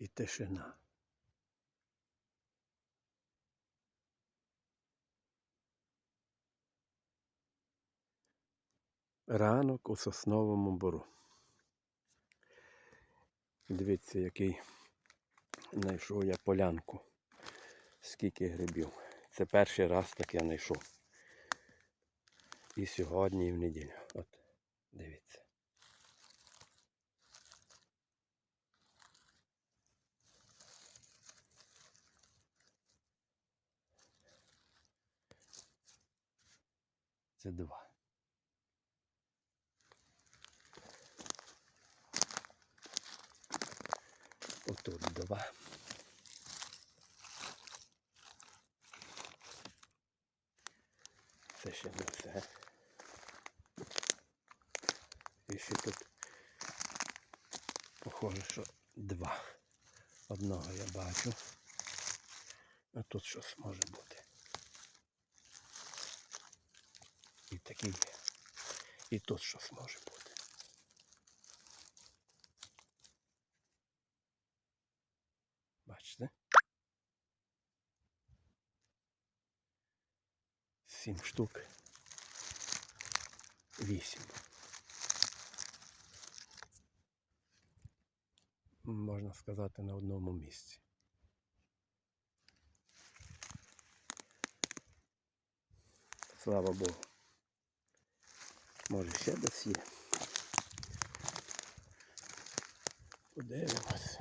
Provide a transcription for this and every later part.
і тишина. Ранок у сосновому бору. Дивіться, який знайшов я полянку. Скільки грибів. Це перший раз так я знайшов. І сьогодні, і в неділю. От, дивіться. Це два. Отут два. Це ще не все. І ще тут похоже, що два. Одного я бачу. А тут щось може бути. І є. І тут щось може бути. Бачите? Сім штук. Вісім. Можна сказати на одному місці. Слава Богу. Може ще десь є. Подивимось.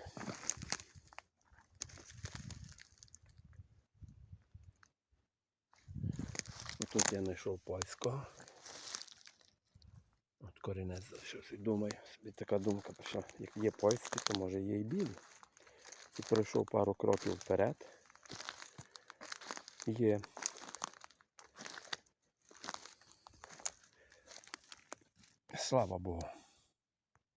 Тут я знайшов польського. От корінець залишився. Думаю, собі така думка пішла. Як є польський, то може є і білий. І пройшов пару кроків вперед. Є. Слава Богу.